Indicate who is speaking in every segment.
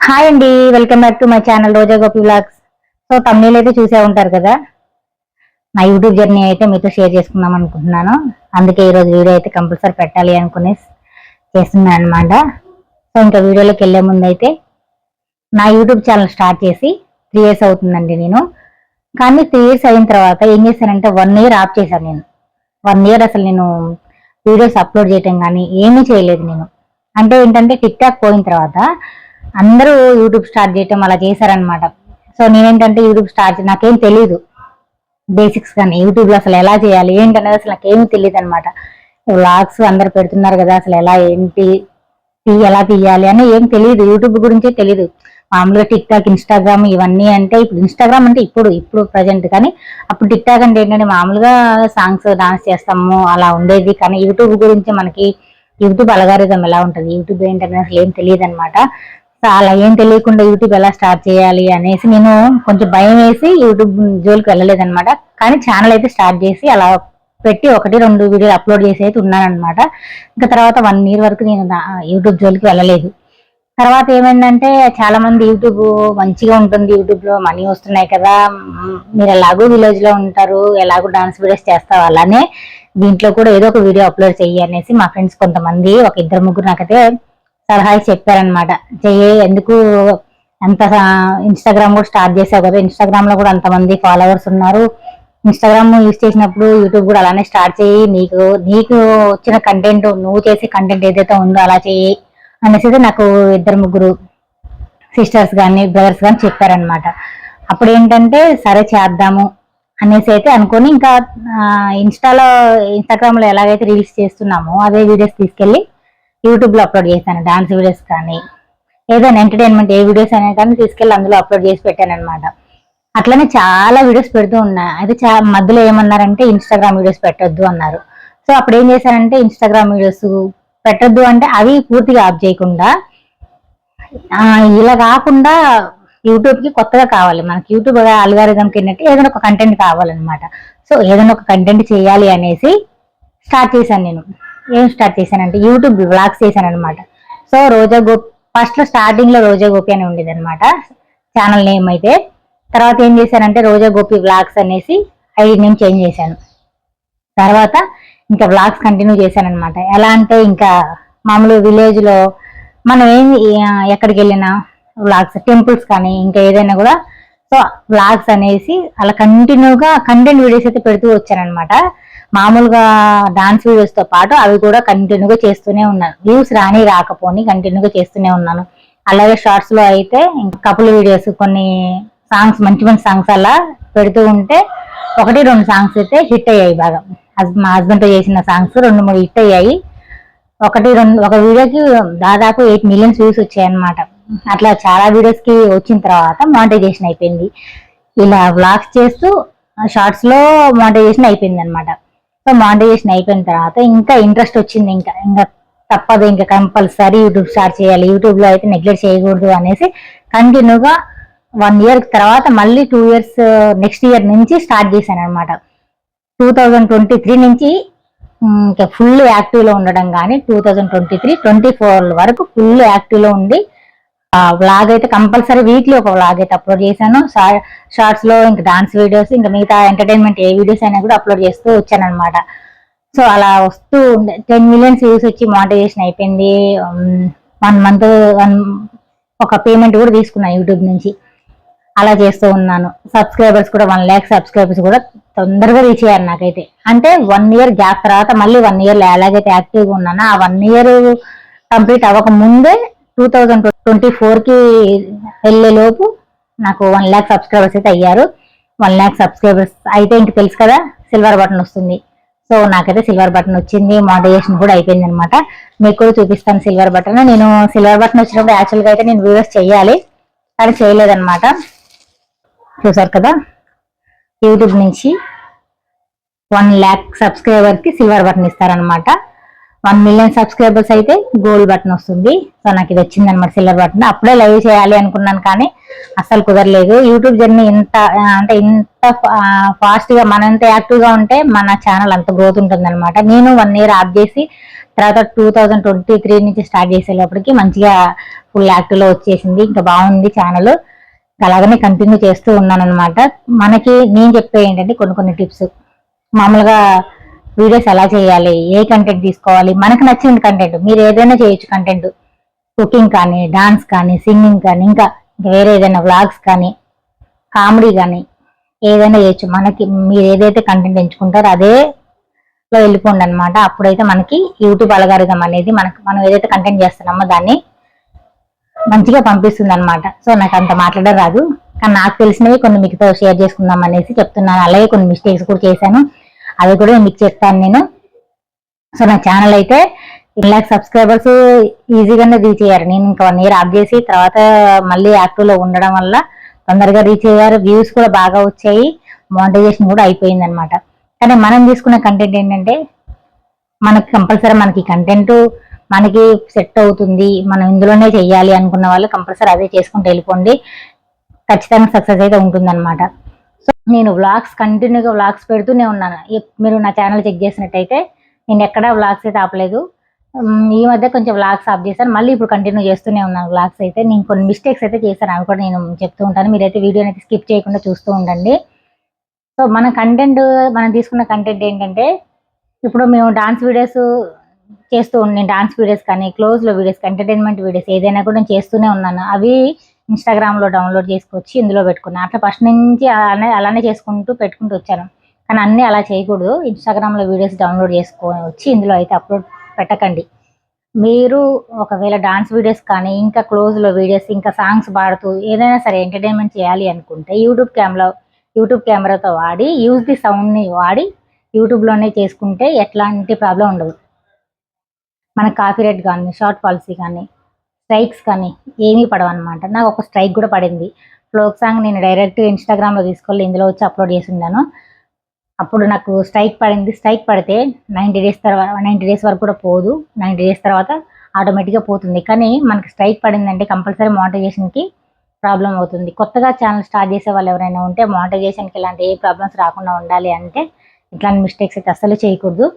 Speaker 1: Hi అండి welcome back to my channel Roja Gopi blogs so తమిళ అయితే చూసే ఉంటారు కదా? నా యూట్యూబ్ జర్నీ అయితే మీతో షేర్ చేసుకుందాం అనుకుంటున్నాను. అందుకే ఈరోజు వీడియో అయితే కంపల్సరీ పెట్టాలి అనుకుని చేస్తున్నాను అనమాట సో ఇంకా వీడియోలోకి వెళ్ళే ముందు అయితే నా యూట్యూబ్ ఛానల్ స్టార్ట్ చేసి త్రీ ఇయర్స్ అవుతుందండి నేను. కానీ త్రీ ఇయర్స్ అయిన తర్వాత ఏం చేశానంటే వన్ ఇయర్ ఆఫ్ చేశాను నేను. వన్ ఇయర్ అసలు నేను వీడియోస్ అప్లోడ్ చేయటం కానీ ఏమీ చేయలేదు నేను. అంటే ఏంటంటే టిక్ టాక్ పోయిన తర్వాత అందరూ యూట్యూబ్ స్టార్ట్ చేయటం అలా చేశారనమాట సో నేనేంటంటే యూట్యూబ్ స్టార్ట్ నాకేం తెలియదు బేసిక్స్ కానీ యూట్యూబ్లో అసలు ఎలా చేయాలి ఏంటనేది అసలు నాకేమీ తెలియదు అనమాట వ్లాగ్స్ అందరు పెడుతున్నారు కదా అసలు ఎలా ఏంటి ఎలా తీయాలి అని ఏం తెలియదు యూట్యూబ్ గురించే తెలియదు మామూలుగా టిక్ టాక్ ఇన్స్టాగ్రామ్ ఇవన్నీ అంటే ఇప్పుడు ఇన్స్టాగ్రామ్ అంటే ఇప్పుడు ఇప్పుడు ప్రజెంట్ కానీ అప్పుడు టిక్ టాక్ అంటే ఏంటంటే మామూలుగా సాంగ్స్ డాన్స్ చేస్తాము అలా ఉండేది. కానీ యూట్యూబ్ గురించి మనకి యూట్యూబ్ అలగారిజం ఎలా ఉంటుంది? యూట్యూబ్ ఏంటనే అసలు ఏం తెలియదు అనమాట అలా ఏం తెలియకుండా యూట్యూబ్ ఎలా స్టార్ట్ చేయాలి అనేసి నేను కొంచెం భయం వేసి యూట్యూబ్ జోలికి వెళ్ళలేదనమాట కానీ ఛానల్ అయితే స్టార్ట్ చేసి అలా పెట్టి ఒకటి రెండు వీడియోలు అప్లోడ్ చేసి అయితే ఉన్నానమాట ఇంకా తర్వాత వన్ ఇయర్ వరకు నేను యూట్యూబ్ జోలికి వెళ్ళలేదు. తర్వాత ఏమైందంటే చాలా మంది యూట్యూబ్ మంచిగా ఉంటుంది యూట్యూబ్లో మనీ వస్తున్నాయి కదా మీరు ఎలాగో విలేజ్లో ఉంటారు ఎలాగో డాన్స్ వీడియోస్ చేస్తావు అలానే దీంట్లో కూడా ఏదో ఒక వీడియో అప్లోడ్ చెయ్యి అనేసి మా ఫ్రెండ్స్ కొంతమంది ఒక ఇద్దరు ముగ్గురు నాకైతే సలహా చెప్పారనమాట చెయ్యి ఎందుకు అంత ఇన్స్టాగ్రామ్ కూడా స్టార్ట్ చేసావు కదా? ఇన్స్టాగ్రామ్లో కూడా అంతమంది ఫాలోవర్స్ ఉన్నారు. ఇన్స్టాగ్రామ్ యూజ్ చేసినప్పుడు యూట్యూబ్ కూడా అలానే స్టార్ట్ చేయి. నీకు నీకు వచ్చిన కంటెంట్ నువ్వు చేసే కంటెంట్ ఏదైతే ఉందో అలా చెయ్యి అనేసి అయితే నాకు ఇద్దరు ముగ్గురు సిస్టర్స్ కానీ బ్రదర్స్ కానీ చెప్పారనమాట అప్పుడు ఏంటంటే సరే చేద్దాము అనేసి అయితే అనుకొని ఇంకా ఇన్స్టాలో ఇన్స్టాగ్రామ్లో ఎలాగైతే రీల్స్ చేస్తున్నామో అదే వీడియోస్ తీసుకెళ్ళి యూట్యూబ్లో అప్లోడ్ చేశాను డాన్స్ వీడియోస్ కానీ ఏదైనా ఎంటర్టైన్మెంట్ ఏ వీడియోస్ అయినా కానీ తీసుకెళ్ళి అందులో అప్లోడ్ చేసి పెట్టాను అనమాట అట్లనే చాలా వీడియోస్ పెడుతూ ఉన్నా. అయితే చా మధ్యలో ఏమన్నారంటే ఇన్స్టాగ్రామ్ వీడియోస్ పెట్టొద్దు అన్నారు. సో అప్పుడు ఏం చేశానంటే ఇన్స్టాగ్రామ్ వీడియోస్ పెట్టొద్దు అంటే అవి పూర్తిగా ఆఫ్ చేయకుండా ఇలా కాకుండా యూట్యూబ్కి కొత్తగా కావాలి. మనకి యూట్యూబ్ అల్గారిథంకి కిందటి ఏదైనా ఒక కంటెంట్ కావాలన్నమాట. సో ఏదైనా ఒక కంటెంట్ చేయాలి అనేసి స్టార్ట్ చేశాను నేను. ఏం స్టార్ట్ చేశానంటే యూట్యూబ్ బ్లాగ్స్ చేశాను అనమాట సో రోజా గోపి ఫస్ట్లో స్టార్టింగ్లో రోజా గోపి అని ఉండేది అనమాట ఛానల్ నేమ్ అయితే. తర్వాత ఏం చేశానంటే రోజా గోపి బ్లాగ్స్ అనేసి ఐడి నేమ్ చేంజ్ చేశాను. తర్వాత ఇంకా బ్లాగ్స్ కంటిన్యూ చేశాను అనమాట ఎలా అంటే ఇంకా మామూలు విలేజ్లో మనం ఏం ఎక్కడికి వెళ్ళినా వ్లాగ్స్ టెంపుల్స్ కానీ ఇంకా ఏదైనా కూడా సో వ్లాగ్స్ అనేసి అలా కంటిన్యూగా కంటెంట్ వీడియోస్ అయితే పెడుతూ వచ్చానమాట మామూలుగా డాన్స్ వీడియోస్తో పాటు అవి కూడా కంటిన్యూగా చేస్తూనే ఉన్నాను. వ్యూస్ రాని రాకపోని కంటిన్యూగా చేస్తూనే ఉన్నాను. అలాగే షార్ట్స్లో అయితే కపుల్ వీడియోస్ కొన్ని సాంగ్స్ మంచి మంచి సాంగ్స్ అలా పెడుతూ ఉంటే ఒకటి రెండు సాంగ్స్ అయితే హిట్ అయ్యాయి బాగా. హస్- మా హస్బెండ్తో చేసిన సాంగ్స్ రెండు మూడు హిట్ అయ్యాయి. ఒకటి రెండు ఒక వీడియోకి దాదాపు ఎయిట్ మిలియన్స్ వ్యూస్ వచ్చాయన్నమాట. అట్లా చాలా వీడియోస్కి వచ్చిన తర్వాత మానిటైజేషన్ అయిపోయింది. ఇలా వ్లాగ్స్ చేస్తూ షార్ట్స్లో మానిటైజేషన్ అయిపోయింది అనమాట సో మానిటైజేషన్ అయిపోయిన తర్వాత ఇంకా ఇంట్రెస్ట్ వచ్చింది ఇంకా. ఇంకా తప్పదు ఇంకా కంపల్సరీ యూట్యూబ్ స్టార్ట్ చేయాలి. యూట్యూబ్లో అయితే నెగ్లెక్ట్ చేయకూడదు అనేసి కంటిన్యూగా వన్ ఇయర్ తర్వాత మళ్ళీ టూ ఇయర్స్ నెక్స్ట్ ఇయర్ నుంచి స్టార్ట్ చేశాను అనమాట టూ థౌజండ్ ట్వంటీ త్రీ నుంచి ఇంకా ఫుల్ యాక్టివ్లో ఉండడం కానీ two thousand twenty three twenty four వరకు ఫుల్ యాక్టివ్లో ఉండి వ్లాగ్ అయితే కంపల్సరీ వీక్లీ ఒక వ్లాగ్ అయితే అప్లోడ్ చేశాను. షార్ట్స్లో ఇంకా డాన్స్ వీడియోస్ ఇంకా మిగతా ఎంటర్టైన్మెంట్ ఏ వీడియోస్ అయినా కూడా అప్లోడ్ చేస్తూ వచ్చాను అనమాట సో అలా వస్తూ ఉండే టెన్ మిలియన్స్ వ్యూస్ వచ్చి మోటివేషన్ అయిపోయింది. వన్ మంత్ వన్ ఒక పేమెంట్ కూడా తీసుకున్నాను యూట్యూబ్ నుంచి. అలా చేస్తూ ఉన్నాను. సబ్స్క్రైబర్స్ కూడా వన్ ల్యాక్ సబ్స్క్రైబర్స్ కూడా తొందరగా రీచ్ అయ్యారు నాకైతే. అంటే వన్ ఇయర్ గ్యాప్ తర్వాత మళ్ళీ వన్ ఇయర్ ఎలాగైతే యాక్టివ్గా ఉన్నానో ఆ వన్ ఇయర్ కంప్లీట్ అవ్వక ముందే టూ థౌజండ్ ట్వంటీ ఫోర్కి వెళ్ళేలోపు నాకు వన్ ల్యాక్ సబ్స్క్రైబర్స్ అయితే అయ్యారు. వన్ ల్యాక్ సబ్స్క్రైబర్స్ అయితే ఇంక తెలుసు కదా సిల్వర్ బటన్ వస్తుంది. సో నాకైతే సిల్వర్ బటన్ వచ్చింది మోడరేషన్ కూడా అయిపోయింది అనమాట మీకు కూడా చూపిస్తాను సిల్వర్ బటన్. నేను సిల్వర్ బటన్ వచ్చినప్పుడు యాక్చువల్గా అయితే నేను వీడియోస్ చేయాలి కానీ చేయలేదన్నమాట చూసారు కదా యూట్యూబ్ నుంచి వన్ ల్యాక్ సబ్స్క్రైబర్కి సిల్వర్ బటన్ ఇస్తారనమాట. వన్ మిలియన్ సబ్స్క్రైబర్స్ అయితే గోల్డ్ బటన్ వస్తుంది. సో నాకు ఇది వచ్చింది అనమాట సిల్వర్ బటన్. అప్పుడే లైవ్ చేయాలి అనుకున్నాను కానీ అస్సలు కుదరలేదు. యూట్యూబ్ జర్నీ ఇంత అంటే ఇంత ఫాస్ట్గా మనంత యాక్టివ్గా ఉంటే మన ఛానల్ అంత గ్రోత్ ఉంటుంది అనమాట నేను వన్ ఇయర్ ఆఫ్ చేసి తర్వాత టూ థౌజండ్ ట్వంటీ త్రీ నుంచి స్టార్ట్ చేసేటప్పటికి మంచిగా ఫుల్ యాక్టివ్లో వచ్చేసింది. ఇంకా బాగుంది ఛానల్. అలాగనే కంటిన్యూ చేస్తూ ఉన్నాను అనమాట మనకి నేను చెప్పే ఏంటంటే కొన్ని కొన్ని టిప్స్. మామూలుగా వీడియోస్ ఎలా చేయాలి? ఏ కంటెంట్ తీసుకోవాలి? మనకు నచ్చిన కంటెంట్ మీరు ఏదైనా చేయొచ్చు కంటెంట్ కుకింగ్ కానీ డాన్స్ కానీ సింగింగ్ కానీ ఇంకా వేరే ఏదైనా వ్లాగ్స్ కానీ కామెడీ కానీ ఏదైనా చేయొచ్చు. మనకి మీరు ఏదైతే కంటెంట్ ఎంచుకుంటారో అదే లో వెళ్ళిపోండి అనమాట అప్పుడైతే మనకి యూట్యూబ్ అలగారిజం అనేది మనకు మనం ఏదైతే కంటెంట్ చేస్తున్నామో దాన్ని మంచిగా పంపిస్తుంది అనమాట సో నాకు అంత మాట్లాడడం రాదు. కానీ నాకు తెలిసినవి కొన్ని మీకుతో షేర్ చేసుకుందాం అనేసి చెప్తున్నాను. అలాగే కొన్ని మిస్టేక్స్ కూడా చేశాను. అవి కూడా మీకు చెప్తాను నేను. సో నా ఛానల్ అయితే టెన్ ల్యాక్ సబ్స్క్రైబర్స్ ఈజీగానే రీచ్ అయ్యారు. నేను ఇంకా వన్ ఇయర్ ఆఫ్ చేసి తర్వాత మళ్ళీ యాక్టివ్లో ఉండడం వల్ల తొందరగా రీచ్ అయ్యారు. వ్యూస్ కూడా బాగా వచ్చాయి. మానిటైజేషన్ కూడా అయిపోయింది అనమాట కానీ మనం తీసుకున్న కంటెంట్ ఏంటంటే మనకి కంపల్సరీ మనకి కంటెంట్ మనకి సెట్ అవుతుంది. మనం ఇందులోనే చేయాలి అనుకున్న వాళ్ళు కంపల్సరీ అదే చేసుకుంటూ వెళ్ళిపోండి. ఖచ్చితంగా సక్సెస్ అయితే ఉంటుందన్నమాట. సో నేను వ్లాగ్స్ కంటిన్యూగా వ్లాగ్స్ పెడుతూనే ఉన్నాను. మీరు నా ఛానల్ చెక్ చేసినట్టయితే నేను ఎక్కడా వ్లాగ్స్ అయితే ఆపలేదు. ఈ మధ్య కొంచెం వ్లాగ్స్ ఆఫ్ చేశాను. మళ్ళీ ఇప్పుడు కంటిన్యూ చేస్తూనే ఉన్నాను వ్లాగ్స్ అయితే. నేను కొన్ని మిస్టేక్స్ అయితే చేశాను. అవి కూడా నేను చెప్తూ ఉంటాను. మీరైతే వీడియోని అయితే స్కిప్ చేయకుండా చూస్తూ ఉండండి. సో మన కంటెంట్ మనం తీసుకున్న కంటెంట్ ఏంటంటే ఇప్పుడు మేము డాన్స్ వీడియోస్ చేస్తూ నేను డాన్స్ వీడియోస్ కానీ క్లోజ్లో వీడియోస్ ఎంటర్టైన్మెంట్ వీడియోస్ ఏదైనా కూడా నేను చేస్తూనే ఉన్నాను. అవి ఇన్స్టాగ్రామ్లో డౌన్లోడ్ చేసుకొచ్చి ఇందులో పెట్టుకున్నాను అట్లా ఫస్ట్ నుంచి అలానే అలానే చేసుకుంటూ పెట్టుకుంటూ వచ్చాను. కానీ అన్నీ అలా చేయకూడదు. ఇన్స్టాగ్రామ్లో వీడియోస్ డౌన్లోడ్ చేసుకొని వచ్చి ఇందులో అయితే అప్లోడ్ పెట్టకండి. మీరు ఒకవేళ డాన్స్ వీడియోస్ కానీ ఇంకా క్లోజ్లో వీడియోస్ ఇంకా సాంగ్స్ పాడుతూ ఏదైనా సరే ఎంటర్టైన్మెంట్ చేయాలి అనుకుంటే యూట్యూబ్ కెమెరా యూట్యూబ్ కెమెరాతో వాడి యూజ్ ది సౌండ్ని వాడి యూట్యూబ్లోనే చేసుకుంటే ఎట్లాంటి ప్రాబ్లం ఉండదు. మనకు కాపీరైట్ కానీ షార్ట్ పాలసీ కానీ స్ట్రైక్స్ కానీ ఏమీ పడవన్నమాట. నాకు ఒక స్ట్రైక్ కూడా పడింది. ఫ్లోక్ సాంగ్ నేను డైరెక్ట్ ఇన్స్టాగ్రామ్లో తీసుకెళ్ళి ఇందులో వచ్చి అప్లోడ్ చేసి ఉన్నాను అప్పుడు నాకు స్ట్రైక్ పడింది. స్ట్రైక్ పడితే నైంటీ డేస్ తర్వాత నైంటీ డేస్ వరకు కూడా పోదు. నైంటీ డేస్ తర్వాత ఆటోమేటిక్గా పోతుంది. కానీ మనకి స్ట్రైక్ పడిందంటే కంపల్సరీ మానిటైజేషన్కి ప్రాబ్లం అవుతుంది. కొత్తగా ఛానల్ స్టార్ట్ చేసే వాళ్ళు ఎవరైనా ఉంటే మానిటైజేషన్కి ఇలాంటి ఏ ప్రాబ్లమ్స్ రాకుండా ఉండాలి అంటే ఇట్లాంటి మిస్టేక్స్ అయితే అస్సలు చేయకూడదు.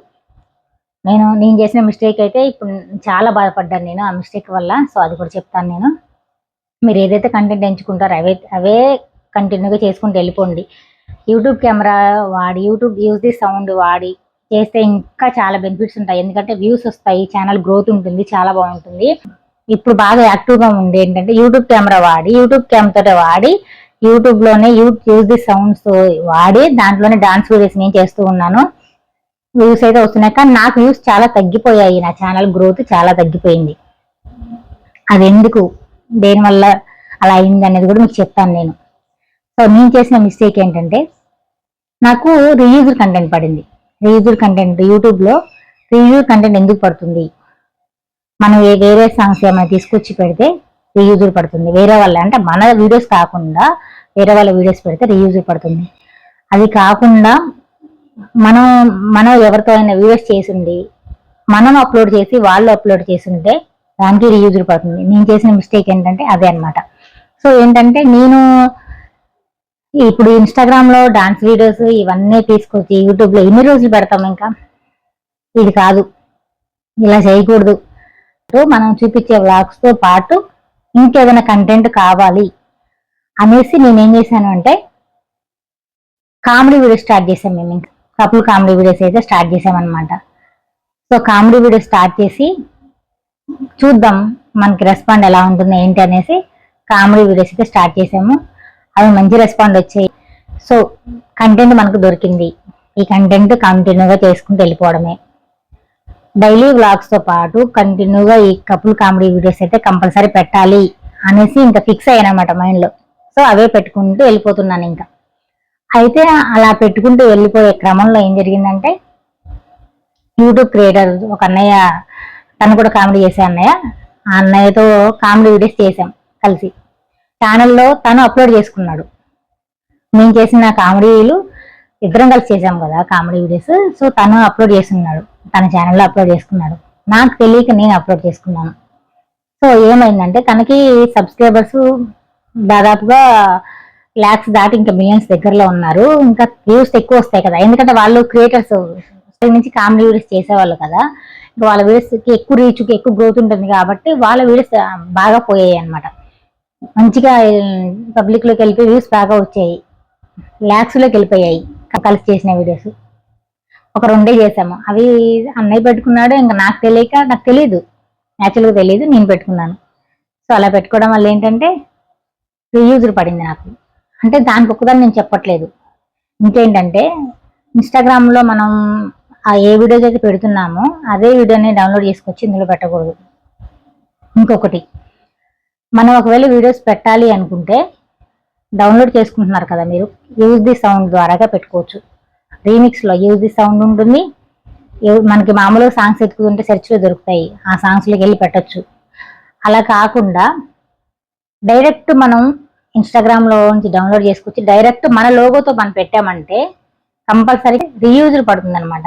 Speaker 1: నేను నేను చేసిన మిస్టేక్ అయితే ఇప్పుడు చాలా బాధపడ్డాను నేను ఆ మిస్టేక్ వల్ల. సో అది కూడా చెప్తాను నేను. మీరు ఏదైతే కంటెంట్ ఎంచుకుంటారో అవే అవే కంటిన్యూగా చేసుకుంటూ వెళ్ళిపోండి. యూట్యూబ్ కెమెరా వాడి యూట్యూబ్ యూజ్ ది సౌండ్ వాడి చేస్తే ఇంకా చాలా బెనిఫిట్స్ ఉంటాయి. ఎందుకంటే వ్యూస్ వస్తాయి ఛానల్ గ్రోత్ ఉంటుంది చాలా బాగుంటుంది. ఇప్పుడు బాగా యాక్టివ్గా ఉంది ఏంటంటే యూట్యూబ్ కెమెరా వాడి యూట్యూబ్ కెమెరాతో వాడి యూట్యూబ్లోనే యూ యూజ్ ది సౌండ్స్ వాడి దాంట్లోనే డాన్స్ వీడియోస్ నేను చేస్తూ ఉన్నాను. వ్యూస్ అయితే వస్తున్నాయి. కానీ నాకు వ్యూస్ చాలా తగ్గిపోయాయి. నా ఛానల్ గ్రోత్ చాలా తగ్గిపోయింది. అది ఎందుకు దేనివల్ల అలా అయింది అనేది కూడా మీకు చెప్తాను నేను. సో నేను చేసిన మిస్టేక్ ఏంటంటే నాకు రీయూజర్ కంటెంట్ పడింది. రీయూజర్ కంటెంట్ యూట్యూబ్లో రీయూజర్ కంటెంట్ ఎందుకు పడుతుంది? మనం ఏ- వేరే సాంగ్స్ ఏమైనా తీసుకొచ్చి పెడితే రీయూజర్ పడుతుంది. వేరే వాళ్ళ అంటే మన వీడియోస్ కాకుండా వేరే వాళ్ళ వీడియోస్ పెడితే రీయూజర్ పడుతుంది. అది కాకుండా మనం మనం ఎవరితో అయినా వీడియోస్ చేసింది మనం అప్లోడ్ చేసి వాళ్ళు అప్లోడ్ చేస్తుంటే దానికి రీయూజర్ పడుతుంది. నేను చేసిన మిస్టేక్ ఏంటంటే అదే అన్నమాట. సో ఏంటంటే నేను ఇప్పుడు ఇన్స్టాగ్రామ్లో డాన్స్ వీడియోస్ ఇవన్నీ తీసుకొచ్చి యూట్యూబ్లో ఎన్ని రోజులు పెడతాం ఇంకా? ఇది కాదు. ఇలా చేయకూడదు. సో మనం చూపించే వ్లాగ్స్తో పాటు ఇంకేదైనా కంటెంట్ కావాలి అనేసి నేనేం చేశాను అంటే కామెడీ వీడియో స్టార్ట్ చేసాం మేము ఇంకా. కపుల్ కామెడీ వీడియోస్ అయితే స్టార్ట్ చేసామన్నమాట. సో కామెడీ వీడియో స్టార్ట్ చేసి చూద్దాం మనకి రెస్పాండ్ ఎలా ఉంటుంది ఏంటి అనేసి కామెడీ వీడియోస్ అయితే స్టార్ట్ చేసాము. అవి మంచి రెస్పాండ్ వచ్చాయి. సో కంటెంట్ మనకు దొరికింది. ఈ కంటెంట్ కంటిన్యూగా చేసుకుంటూ వెళ్ళిపోవడమే. డైలీ వ్లాగ్స్తో పాటు కంటిన్యూగా ఈ కపుల్ కామెడీ వీడియోస్ అయితే కంపల్సరీ పెట్టాలి అనేసి ఇంకా ఫిక్స్ అయ్యానమాట మైండ్లో సో అవే పెట్టుకుంటూ వెళ్ళిపోతున్నాను ఇంకా. అయితే అలా పెట్టుకుంటూ వెళ్ళిపోయే క్రమంలో ఏం జరిగిందంటే యూట్యూబ్ క్రియేటర్ ఒక అన్నయ్య తను కూడా కామెడీ చేసే అన్నయ్య ఆ అన్నయ్యతో కామెడీ వీడియోస్ చేసాం కలిసి. ఛానల్లో తను అప్లోడ్ చేసుకున్నాడు. మేము చేసిన కామెడీలు ఇద్దరం కలిసి చేసాం కదా కామెడీ వీడియోస్. సో తను అప్లోడ్ చేస్తున్నాడు. తన ఛానల్లో అప్లోడ్ చేసుకున్నాడు. నాకు తెలియక నేను అప్లోడ్ చేసుకున్నాను. సో ఏమైందంటే తనకి సబ్స్క్రైబర్స్ దాదాపుగా ల్యాక్స్ దాటి ఇంకా మిలియన్స్ దగ్గరలో ఉన్నారు. ఇంకా వ్యూస్ ఎక్కువ వస్తాయి కదా. ఎందుకంటే వాళ్ళు క్రియేటర్స్ నుంచి కామెడీ వీడియోస్ చేసేవాళ్ళు కదా. ఇంకా వాళ్ళ వీడియోస్కి ఎక్కువ రీచ్కి ఎక్కువ గ్రోత్ ఉంటుంది కాబట్టి వాళ్ళ వీడియోస్ బాగా పోయాయి అనమాట మంచిగా పబ్లిక్లోకి వెళ్ళిపోయి వ్యూస్ బాగా వచ్చాయి. ల్యాక్స్లోకి వెళ్ళిపోయాయి కలిసి చేసిన వీడియోస్ ఒక రెండే చేసాము అవి అన్నయ్య పెట్టుకున్నాడు ఇంకా నాకు తెలియక నాకు తెలియదు న్యాచురల్గా తెలియదు నేను పెట్టుకున్నాను. సో అలా పెట్టుకోవడం వల్ల ఏంటంటే రీయూజర్ పడింది నాకు. అంటే దానికి ఒకదాన్ని నేను చెప్పట్లేదు. ఇంకేంటంటే ఇన్స్టాగ్రామ్లో మనం ఆ ఏ వీడియోస్ అయితే పెడుతున్నామో అదే వీడియోని డౌన్లోడ్ చేసుకొచ్చి ఇందులో పెట్టకూడదు. ఇంకొకటి మనం ఒకవేళ వీడియోస్ పెట్టాలి అనుకుంటే డౌన్లోడ్ చేసుకుంటున్నారు కదా మీరు యూజ్ ది సౌండ్ ద్వారాగా పెట్టుకోవచ్చు. రీమిక్స్లో యూజ్ ది సౌండ్ ఉంటుంది. మనకి మామూలుగా సాంగ్స్ ఎత్తుకుంటే సెర్చ్లో దొరుకుతాయి. ఆ సాంగ్స్లోకి వెళ్ళి పెట్టచ్చు. అలా కాకుండా డైరెక్ట్ మనం ఇన్స్టాగ్రామ్లో నుంచి డౌన్లోడ్ చేసుకొచ్చి డైరెక్ట్ మన లోగోతో మనం పెట్టామంటే కంపల్సరీ రీయూజర్ పడుతుంది అనమాట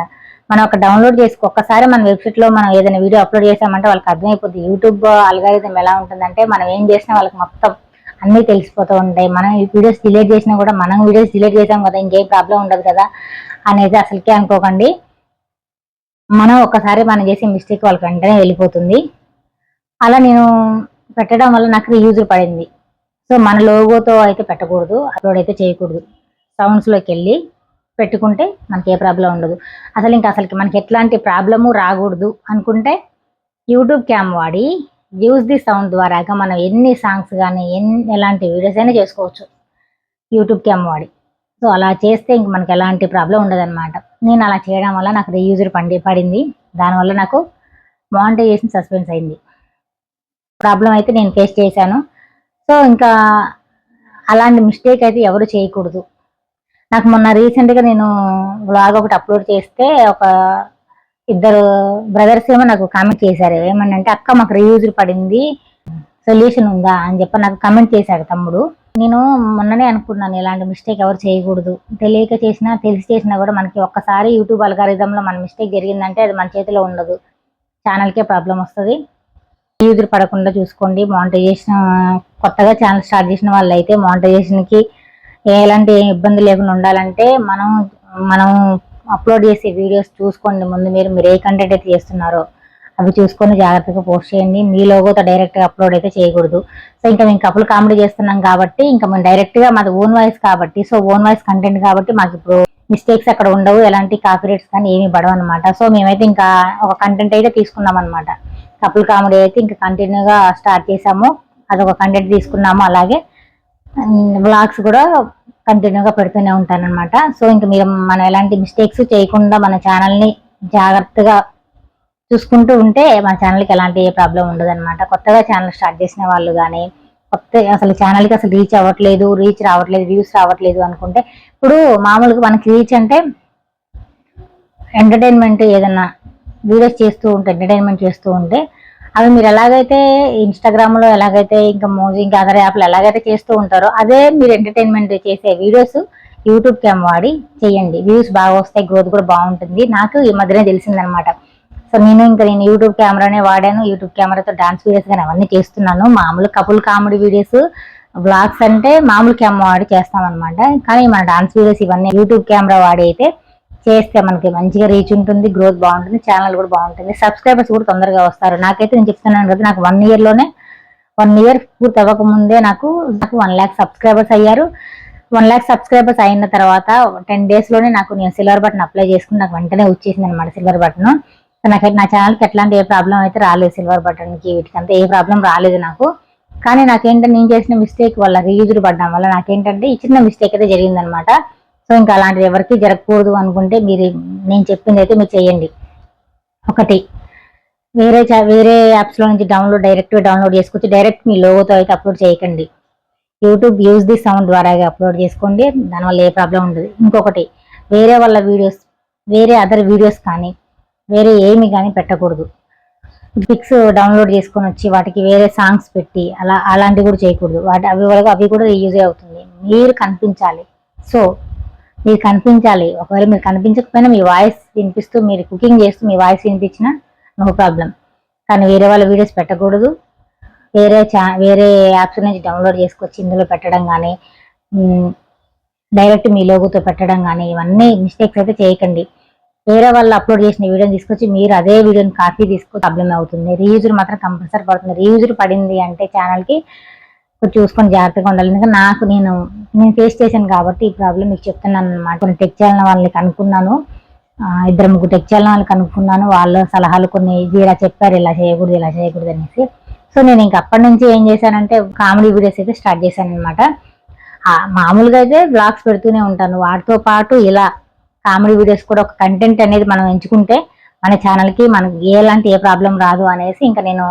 Speaker 1: మనం ఒక డౌన్లోడ్ చేసుకు ఒక్కసారి మన వెబ్సైట్లో మనం ఏదైనా వీడియో అప్లోడ్ చేసామంటే వాళ్ళకి అర్థమైపోతుంది యూట్యూబ్ అల్గారిథం ఎలా ఉంటుందంటే మనం ఏం చేసినా వాళ్ళకి మొత్తం అన్నీ తెలిసిపోతూ ఉంటాయి. మనం ఈ వీడియోస్ డిలీట్ చేసినా కూడా మనం వీడియోస్ డిలీట్ చేసాం కదా ఇంకేం ప్రాబ్లం ఉండదు కదా అనేది అసలుకే అనుకోకండి. మనం ఒక్కసారి మనం చేసే మిస్టేక్ వాళ్ళకి వెంటనే వెళ్ళిపోతుంది. అలా నేను పెట్టడం వల్ల నాకు రీయూజర్ పడింది. సో మన లోగోతో అయితే పెట్టకూడదు అప్లోడ్ అయితే చేయకూడదు. సౌండ్స్లోకి వెళ్ళి పెట్టుకుంటే మనకి ఏ ప్రాబ్లం ఉండదు. అసలు ఇంకా అసలుకి మనకి ఎట్లాంటి ప్రాబ్లము రాకూడదు అనుకుంటే యూట్యూబ్ క్యామ్ వాడి యూజ్ ది సౌండ్ ద్వారాగా మనం ఎన్ని సాంగ్స్ కానీ ఎన్ని ఎలాంటి వీడియోస్ అయినా చేసుకోవచ్చు. యూట్యూబ్ క్యామ్ వాడి. సో అలా చేస్తే ఇంక మనకి ఎలాంటి ప్రాబ్లం ఉండదన్నమాట. నేను అలా చేయడం వల్ల నాకు రీయూజర్ పండి పడింది. దానివల్ల నాకు మానిటైజేషన్ సస్పెన్స్ అయింది. ప్రాబ్లం అయితే నేను ఫేస్ చేశాను. సో ఇంకా అలాంటి మిస్టేక్ అయితే ఎవరు చేయకూడదు. నాకు మొన్న రీసెంట్గా నేను వ్లాగ్ ఒకటి అప్లోడ్ చేస్తే ఒక ఇద్దరు బ్రదర్స్ ఏమో నాకు కామెంట్ చేశారు. ఏమనంటే అక్క మాకు రీయూజర్ పడింది సొల్యూషన్ ఉందా? అని చెప్పి నాకు కమెంట్ చేశాడు తమ్ముడు. నేను మొన్ననే అనుకున్నాను ఇలాంటి మిస్టేక్ ఎవరు చేయకూడదు. తెలియక చేసినా తెలిసి చేసినా కూడా మనకి ఒక్కసారి యూట్యూబ్ అల్గారిథంలో మన మిస్టేక్ జరిగిందంటే అది మన చేతిలో ఉండదు. ఛానల్కే ప్రాబ్లం వస్తుంది. యూజర్ పడకుండా చూసుకోండి. మానిటైజేషన్ కొత్తగా ఛానల్ స్టార్ట్ చేసిన వాళ్ళు అయితే మానిటైజేషన్కి ఎలాంటి ఇబ్బంది లేకుండా ఉండాలంటే మనం మనం అప్లోడ్ చేసే వీడియోస్ చూసుకోండి. ముందు మీరు మీరు ఏ కంటెంట్ అయితే చేస్తున్నారో అవి చూసుకొని జాగ్రత్తగా పోస్ట్ చేయండి. మీ లోగోతో డైరెక్ట్గా అప్లోడ్ అయితే చేయకూడదు. సో ఇంకా మేము కపుల్ కామెడీ చేస్తున్నాం కాబట్టి ఇంకా మేము డైరెక్ట్గా మాది ఓన్ వాయిస్ కాబట్టి సో ఓన్ వాయిస్ కంటెంట్ కాబట్టి మాకు ఇప్పుడు మిస్టేక్స్ అక్కడ ఉండవు. ఎలాంటి కాపీరేట్స్ కానీ ఏమీ పడవు అనమాట సో మేమైతే ఇంకా ఒక కంటెంట్ అయితే తీసుకున్నాం అనమాట కపుల్ కామెడీ అయితే ఇంకా కంటిన్యూగా స్టార్ట్ చేసాము. అదొక కంటెంట్ తీసుకున్నాము అలాగే. వ్లాగ్స్ కూడా కంటిన్యూగా పెడుతూనే ఉంటానన్నమాట. సో ఇంకా మీరు మనం ఎలాంటి మిస్టేక్స్ చేయకుండా మన ఛానల్ని జాగ్రత్తగా చూసుకుంటూ ఉంటే మన ఛానల్కి ఎలాంటి ఏ ప్రాబ్లం ఉండదనమాట కొత్తగా ఛానల్ స్టార్ట్ చేసిన వాళ్ళు కానీ కొత్త అసలు ఛానల్కి అసలు రీచ్ అవ్వట్లేదు రీచ్ రావట్లేదు వ్యూస్ రావట్లేదు అనుకుంటే ఇప్పుడు మామూలుగా మనకి రీచ్ అంటే ఎంటర్టైన్మెంట్ ఏదన్నా వీడియోస్ చేస్తూ ఉంటే ఎంటర్టైన్మెంట్ చేస్తూ ఉంటే అవి మీరు ఎలాగైతే ఇన్స్టాగ్రామ్లో ఎలాగైతే ఇంకా మోజీ ఇంకా అదర్ యాప్లు ఎలాగైతే చేస్తూ ఉంటారో అదే మీరు ఎంటర్టైన్మెంట్ చేసే వీడియోస్ యూట్యూబ్ క్యామ్ వాడి చేయండి. వ్యూస్ బాగా వస్తాయి గ్రోత్ కూడా బాగుంటుంది. నాకు ఈ మధ్యనే తెలిసిందనమాట. సో నేను ఇంకా నేను యూట్యూబ్ కెమెరానే వాడాను. యూట్యూబ్ కెమెరాతో డాన్స్ వీడియోస్ కానీ అవన్నీ చేస్తున్నాను. మామూలు కపుల్ కామెడీ వీడియోస్ బ్లాగ్స్ అంటే మామూలు కెమెరా వాడి చేస్తాం అనమాట కానీ మన డాన్స్ వీడియోస్ ఇవన్నీ యూట్యూబ్ కెమెరా వాడి అయితే చేస్తే మనకి మంచిగా రీచ్ ఉంటుంది గ్రోత్ బాగుంటుంది ఛానల్ కూడా బాగుంటుంది. సబ్స్క్రైబర్స్ కూడా తొందరగా వస్తారు. నాకైతే నేను చెప్తున్నాను కదా నాకు వన్ ఇయర్లోనే వన్ ఇయర్ పూర్తి అవ్వకముందే నాకు నాకు వన్ ల్యాక్ సబ్స్క్రైబర్స్ అయ్యారు. వన్ ల్యాక్ సబ్స్క్రైబర్స్ అయిన తర్వాత టెన్ డేస్లోనే నాకు నేను సిల్వర్ బటన్ అప్లై చేసుకుని నాకు వెంటనే వచ్చేసింది అనమాట సిల్వర్ బటన్ నాకు నా ఛానల్కి ఎట్లాంటి ఏ ప్రాబ్లం అయితే రాలేదు సిల్వర్ బటన్కి వీటికంతా ఏ ప్రాబ్లం రాలేదు నాకు. కానీ నాకేంటంటే నేను చేసిన మిస్టేక్ వల్ల రీయూజర్ పడడం వల్ల నాకేంటంటే ఈ చిన్న మిస్టేక్ అయితే జరిగిందనమాట సో ఇంకా అలాంటిది ఎవరికి జరగకూడదు అనుకుంటే మీరు నేను చెప్పింది అయితే మీరు చేయండి. ఒకటి వేరే చా- వేరే యాప్స్లో నుంచి డౌన్లోడ్ డైరెక్ట్గా డౌన్లోడ్ చేసుకొచ్చి డైరెక్ట్ మీ లోగోతో అయితే అప్లోడ్ చేయకండి. యూట్యూబ్ యూజ్ ది సౌండ్ ద్వారా అప్లోడ్ చేసుకోండి. దానివల్ల ఏ ప్రాబ్లం ఉండదు. ఇంకొకటి వేరే వాళ్ళ వీడియోస్ వేరే అదర్ వీడియోస్ కానీ వేరే ఏమి కానీ పెట్టకూడదు. పిక్స్ డౌన్లోడ్ చేసుకొని వచ్చి వాటికి వేరే సాంగ్స్ పెట్టి అలా అలాంటివి కూడా చేయకూడదు. వాటి అవి వరకు అవి కూడా యూజ్ అవుతుంది. మీరు కనిపించాలి. సో మీరు కనిపించాలి. ఒకవేళ మీరు కనిపించకపోయినా మీ వాయిస్ వినిపిస్తూ మీరు కుకింగ్ చేస్తూ మీ వాయిస్ వినిపించినా నో ప్రాబ్లం. కానీ వేరే వాళ్ళ వీడియోస్ పెట్టకూడదు. వేరే చా వేరే యాప్స్ నుంచి డౌన్లోడ్ చేసుకొచ్చి ఇందులో పెట్టడం కానీ డైరెక్ట్ మీ లోగోతో పెట్టడం కానీ ఇవన్నీ మిస్టేక్స్ అయితే చేయకండి. వేరే వాళ్ళు అప్లోడ్ చేసిన వీడియోని తీసుకొచ్చి మీరు అదే వీడియోని కాపీ తీసుకొని ప్రాబ్లం అవుతుంది. రీయూజర్ మాత్రం కంపల్సరీ పడుతుంది. రీయూజర్ పడింది అంటే ఛానల్కి చూసుకొని జాగ్రత్తగా ఉండాలి. ఎందుకంటే నాకు నేను నేను ఫేస్ చేశాను కాబట్టి ఈ ప్రాబ్లం మీకు చెప్తున్నాను అనమాట కొన్ని టెక్ చేయాలని వాళ్ళని కనుక్కున్నాను. ఇద్దరు ముగ్గురు టెక్ చేయాలని వాళ్ళని కనుక్కున్నాను. వాళ్ళ సలహాలు కొన్ని ఇది ఇలా చెప్పారు ఇలా చేయకూడదు ఇలా చేయకూడదు అనేసి. సో నేను ఇంక అప్పటి నుంచి ఏం చేశానంటే కామెడీ వీడియోస్ అయితే స్టార్ట్ చేశాను అనమాట మామూలుగా అయితే బ్లాగ్స్ పెడుతూనే ఉంటాను. వాటితో పాటు ఇలా కామెడీ వీడియోస్ కూడా ఒక కంటెంట్ అనేది మనం ఎంచుకుంటే మన ఛానల్కి మనకి ఎలాంటి ఏ ప్రాబ్లం రాదు అనేసి ఇంకా నేను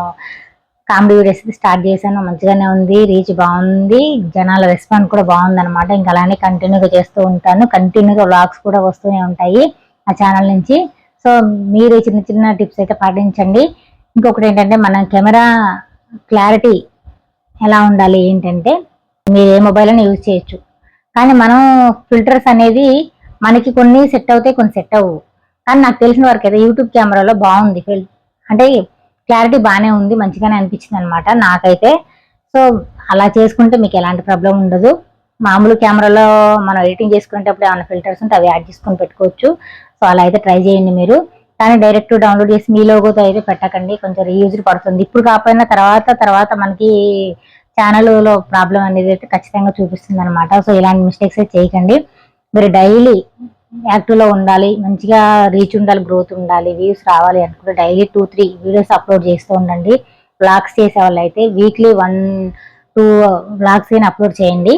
Speaker 1: కామెడీ వీడియోస్ స్టార్ట్ చేశాను. మంచిగానే ఉంది రీచ్ బాగుంది జనాల రెస్పాన్స్ కూడా బాగుంది అనమాట ఇంకా అలానే కంటిన్యూగా చేస్తూ ఉంటాను. కంటిన్యూగా వ్లాగ్స్ కూడా వస్తూనే ఉంటాయి ఆ ఛానల్ నుంచి. సో మీరు చిన్న చిన్న టిప్స్ అయితే పాటించండి. ఇంకొకటి ఏంటంటే మన కెమెరా క్లారిటీ ఎలా ఉండాలి ఏంటంటే మీరు ఏ మొబైల్ అయినా యూజ్ చేయొచ్చు. కానీ మనం ఫిల్టర్స్ అనేది మనకి కొన్ని సెట్ అవుతాయి కొన్ని సెట్ అవ్వు కానీ నాకు తెలిసిన వరకు అయితే యూట్యూబ్ కెమెరాలో బాగుంది అంటే క్లారిటీ బాగానే ఉంది మంచిగానే అనిపించింది అనమాట నాకైతే. సో అలా చేసుకుంటే మీకు ఎలాంటి ప్రాబ్లం ఉండదు. మామూలు కెమెరాలో మనం ఎడిటింగ్ చేసుకునేటప్పుడు ఏమైనా ఫిల్టర్స్ ఉంటే అవి యాడ్ చేసుకొని పెట్టుకోవచ్చు. సో అలా అయితే ట్రై చేయండి మీరు. కానీ డైరెక్ట్ డౌన్లోడ్ చేసి మీ లోగోతో అయితే పెట్టకండి కొంచెం రీయూజ్డ్ పడుతుంది. ఇప్పుడు కాకపోయినా తర్వాత తర్వాత మనకి ఛానల్లో ప్రాబ్లం అనేది అయితే ఖచ్చితంగా చూపిస్తుంది అనమాట సో ఇలాంటి మిస్టేక్స్ అయితే చేయకండి. మీరు డైలీ యాక్టివ్లో ఉండాలి మంచిగా రీచ్ ఉండాలి గ్రోత్ ఉండాలి వ్యూస్ రావాలి అనుకుంటే daily two three videos upload చేస్తూ ఉండండి. బ్లాగ్స్ చేసే వాళ్ళు అయితే వీక్లీ వన్ టూ బ్లాగ్స్ అయినా అప్లోడ్ చేయండి.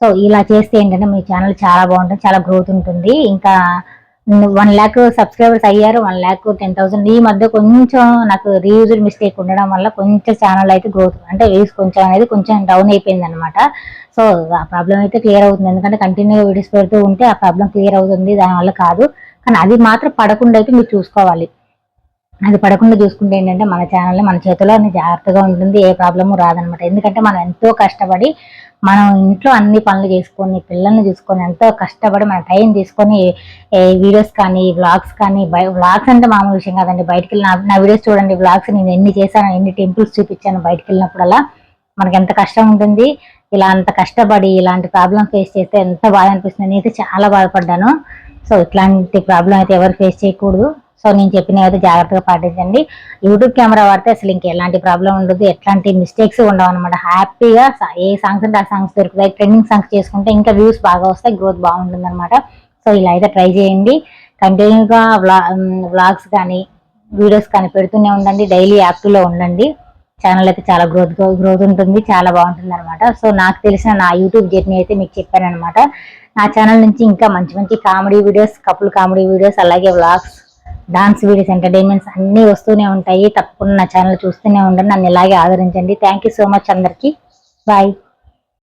Speaker 1: సో ఇలా చేస్తే ఏంటంటే మీ ఛానల్ చాలా బాగుంటుంది చాలా గ్రోత్ ఉంటుంది. ఇంకా వన్ ల్యాక్ సబ్స్క్రైబర్స్ అయ్యారు వన్ ల్యాక్ టెన్ థౌసండ్ ఈ మధ్య కొంచెం నాకు రీయూజర్ మిస్టేక్ ఉండడం వల్ల కొంచెం ఛానల్ అయితే గ్రోత్ అంటే వ్యూస్ కొంచెం అనేది కొంచెం డౌన్ అయిపోయింది అనమాట సో ఆ ప్రాబ్లం అయితే క్లియర్ అవుతుంది. ఎందుకంటే కంటిన్యూగా వీడియోస్ పెడుతూ ఉంటే ఆ ప్రాబ్లం క్లియర్ అవుతుంది దానివల్ల కాదు. కానీ అది మాత్రం పడకుండా అయితే మీరు చూసుకోవాలి. అది పడకుండా చూసుకుంటే ఏంటంటే మన ఛానల్ మన చేతిలో అన్ని జాగ్రత్తగా ఉంటుంది ఏ ప్రాబ్లము రాదనమాట ఎందుకంటే మనం ఎంతో కష్టపడి మనం ఇంట్లో అన్ని పనులు చేసుకొని పిల్లల్ని చూసుకొని ఎంతో కష్టపడి మన టైం తీసుకొని వీడియోస్ కానీ వ్లాగ్స్ కానీ వ్లాగ్స్ అంటే మామూలు విషయం కాదండి. బయటికి వెళ్ళిన నా- నా వీడియోస్ చూడండి వ్లాగ్స్ నేను ఎన్ని చేశాను ఎన్ని టెంపుల్స్ చూపించాను బయటికి వెళ్ళినప్పుడల్లా మనకి ఎంత కష్టం ఉంటుంది ఇలా అంత కష్టపడి ఇలాంటి ప్రాబ్లం ఫేస్ చేస్తే ఎంత బాధ అనిపిస్తుంది నేనైతే చాలా బాధపడ్డాను. సో ఇట్లాంటి ప్రాబ్లం అయితే ఎవరు ఫేస్ చేయకూడదు. సో నేను చెప్పిన అయితే జాగ్రత్తగా పాటించండి. యూట్యూబ్ కెమెరా వాడితే అసలు ఇంక ఎలాంటి ప్రాబ్లం ఉండదు. ఎట్లాంటి మిస్టేక్స్ ఉండవు అనమాట హ్యాపీగా ఏ సాంగ్స్ అంటే ఆ సాంగ్స్ దొరుకుతాయి. ట్రెండింగ్ సాంగ్స్ చేసుకుంటే ఇంకా వ్యూస్ బాగా వస్తాయి. గ్రోత్ బాగుంటుంది అనమాట సో ఇలా అయితే ట్రై చేయండి. కంటిన్యూగా వ్లా వ్లాగ్స్ కానీ వీడియోస్ కానీ పెడుతూనే ఉండండి. డైలీ యాక్టివ్లో ఉండండి. ఛానల్ అయితే చాలా గ్రోత్ గ్రోత్ ఉంటుంది. చాలా బాగుంటుంది అనమాట సో నాకు తెలిసిన నా యూట్యూబ్ జర్నీ అయితే మీకు చెప్పాను అనమాట నా ఛానల్ నుంచి ఇంకా మంచి మంచి comedy videos couple comedy videos అలాగే వ్లాగ్స్ డాన్స్ వీడియోస్ ఎంటర్టైన్మెంట్స్ అన్నీ వస్తూనే ఉంటాయి. తప్పకుండా నా ఛానల్ చూస్తూనే ఉండండి. నన్ను ఇలాగే ఆదరించండి. థ్యాంక్ యూ సో మచ్ అందరికీ. బాయ్